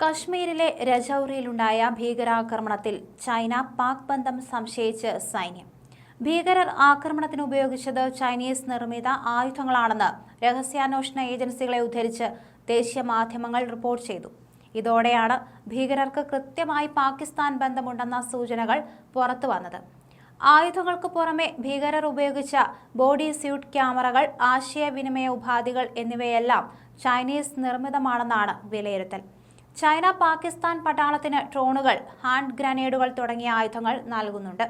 കശ്മീരിലെ രജൌറിയിലുണ്ടായ ഭീകരാക്രമണത്തിൽ ചൈന പാക് ബന്ധം സംശയിച്ച് സൈന്യം. ഭീകരർ ആക്രമണത്തിന് ഉപയോഗിച്ചത് ചൈനീസ് നിർമ്മിത ആയുധങ്ങളാണെന്ന് രഹസ്യാന്വേഷണ ഏജൻസികളെ ഉദ്ധരിച്ച് ദേശീയ മാധ്യമങ്ങൾ റിപ്പോർട്ട് ചെയ്തു. ഇതോടെയാണ് ഭീകരർക്ക് കൃത്യമായി പാകിസ്ഥാൻ ബന്ധമുണ്ടെന്ന സൂചനകൾ പുറത്തു വന്നത്. ആയുധങ്ങൾക്ക് പുറമെ ഭീകരർ ഉപയോഗിച്ച ബോഡി സ്യൂട്ട് ക്യാമറകൾ ആശയവിനിമയ ഉപാധികൾ എന്നിവയെല്ലാം ചൈനീസ് നിർമ്മിതമാണെന്നാണ് വിലയിരുത്തൽ. ചൈന പാകിസ്ഥാൻ പട്ടാളത്തിന് ഡ്രോണുകൾ ഹാൻഡ് ഗ്രനേഡുകൾ തുടങ്ങിയ ആയുധങ്ങൾ നൽകുന്നുണ്ട്.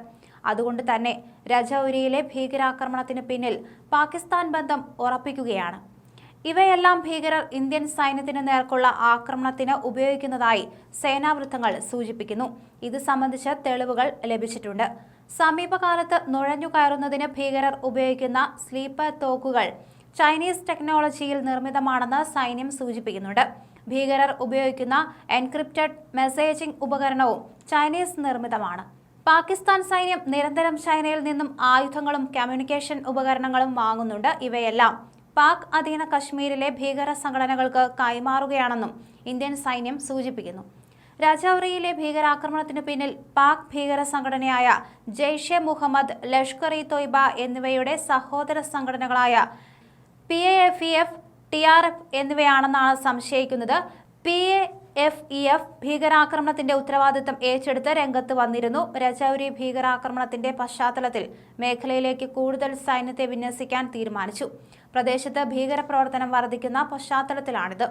അതുകൊണ്ട് തന്നെ രജൌരിയിലെ ഭീകരാക്രമണത്തിന് പിന്നിൽ പാകിസ്ഥാൻ ബന്ധം ഉറപ്പിക്കുകയാണ്. ഇവയെല്ലാം ഭീകരർ ഇന്ത്യൻ സൈന്യത്തിന് നേർക്കുള്ള ആക്രമണത്തിന് ഉപയോഗിക്കുന്നതായി സേനാവൃത്തങ്ങൾ സൂചിപ്പിക്കുന്നു. ഇത് സംബന്ധിച്ച് തെളിവുകൾ ലഭിച്ചിട്ടുണ്ട്. സമീപകാലത്ത് നുഴഞ്ഞു കയറുന്നതിന് ഭീകരർ ഉപയോഗിക്കുന്ന സ്ലീപ്പർ തോക്കുകൾ ചൈനീസ് ടെക്നോളജിയിൽ നിർമ്മിതമാണെന്ന് സൈന്യം സൂചിപ്പിക്കുന്നുണ്ട്. ഭീകരർ ഉപയോഗിക്കുന്ന എൻക്രിപ്റ്റഡ് മെസ്സേജിംഗ് ഉപകരണവും ചൈനീസ് നിർമ്മിതമാണ്. പാകിസ്ഥാൻ സൈന്യം നിരന്തരം ചൈനയിൽ നിന്നും ആയുധങ്ങളും കമ്മ്യൂണിക്കേഷൻ ഉപകരണങ്ങളും വാങ്ങുന്നുണ്ട് ഇവയെല്ലാം. പാക് അധീന കശ്മീരിലെ ഭീകര സംഘടനകൾക്ക് കൈമാറുകയാണെന്നും ഇന്ത്യൻ സൈന്യം സൂചിപ്പിക്കുന്നു. രജൌറിയിലെ ഭീകരാക്രമണത്തിന് പിന്നിൽ പാക് ഭീകര സംഘടനയായ ജെയ്ഷെ മുഹമ്മദ് ലഷ്കർ ഇ തൊയ്ബ എന്നിവയുടെ സഹോദര സംഘടനകളായ P A F E F T R F എന്നിവയാണെന്നാണ് സംശയിക്കുന്നത്. P A F E F ഭീകരാക്രമണത്തിന്റെ ഉത്തരവാദിത്തം ഏറ്റെടുത്ത് രംഗത്ത് വന്നിരുന്നു. രജൌരി ഭീകരാക്രമണത്തിന്റെ പശ്ചാത്തലത്തിൽ മേഖലയിലേക്ക് കൂടുതൽ സൈന്യത്തെ വിന്യസിക്കാൻ തീരുമാനിച്ചു. പ്രദേശത്ത് ഭീകരപ്രവർത്തനം വർദ്ധിക്കുന്ന പശ്ചാത്തലത്തിലാണിത്.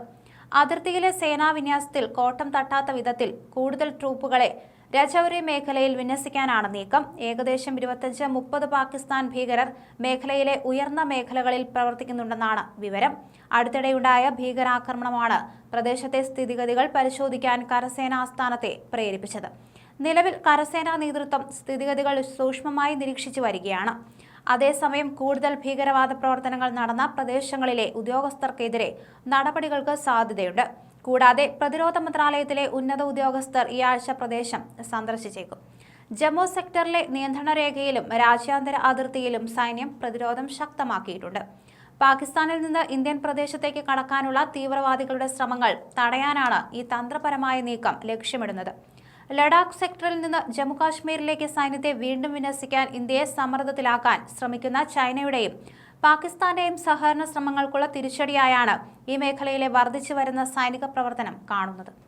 അതിർത്തിയിലെ സേനാ വിന്യാസത്തിൽ കോട്ടം തട്ടാത്ത വിധത്തിൽ കൂടുതൽ ട്രൂപ്പുകളെ രജൌരി മേഖലയിൽ വിന്യസിക്കാനാണ് നീക്കം. ഏകദേശം ഇരുപത്തഞ്ച് മുപ്പത് പാകിസ്ഥാൻ ഭീകരർ മേഖലയിലെ ഉയർന്ന മേഖലകളിൽ പ്രവർത്തിക്കുന്നുണ്ടെന്നാണ് വിവരം. അടുത്തിടെയുണ്ടായ ഭീകരാക്രമണമാണ് പ്രദേശത്തെ സ്ഥിതിഗതികൾ പരിശോധിക്കാൻ കരസേനാസ്ഥാനത്തെ പ്രേരിപ്പിച്ചത്. നിലവിൽ കരസേനാ നേതൃത്വം സ്ഥിതിഗതികൾ സൂക്ഷ്മമായി നിരീക്ഷിച്ചു വരികയാണ്. അതേസമയം കൂടുതൽ ഭീകരവാദ പ്രവർത്തനങ്ങൾ നടന്ന പ്രദേശങ്ങളിലെ ഉദ്യോഗസ്ഥർക്കെതിരെ നടപടികൾക്ക് സാധ്യതയുണ്ട്. കൂടാതെ പ്രതിരോധ മന്ത്രാലയത്തിലെ ഉന്നത ഉദ്യോഗസ്ഥർ ഈ ആഴ്ച പ്രദേശം സന്ദർശിച്ചേക്കും. ജമ്മു സെക്ടറിലെ നിയന്ത്രണ രേഖയിലും രാജ്യാന്തര അതിർത്തിയിലും സൈന്യം പ്രതിരോധം ശക്തമാക്കിയിട്ടുണ്ട്. പാകിസ്ഥാനിൽ നിന്ന് ഇന്ത്യൻ പ്രദേശത്തേക്ക് കടക്കാനുള്ള തീവ്രവാദികളുടെ ശ്രമങ്ങൾ തടയാനാണ് ഈ തന്ത്രപരമായ നീക്കം ലക്ഷ്യമിടുന്നത്. ലഡാക്ക് സെക്ടറിൽ നിന്ന് ജമ്മുകാശ്മീരിലേക്ക് സൈന്യത്തെ വീണ്ടും വിന്യസിക്കാൻ ഇന്ത്യയെ സമ്മർദ്ദത്തിലാക്കാൻ ശ്രമിക്കുന്ന ചൈനയുടെയും പാകിസ്ഥാന്റെയും സഹകരണ ശ്രമങ്ങൾക്കുള്ള തിരിച്ചടിയായാണ് ഈ മേഖലയിലെ വർദ്ധിച്ചു വരുന്ന സൈനിക പ്രവർത്തനം കാണുന്നത്.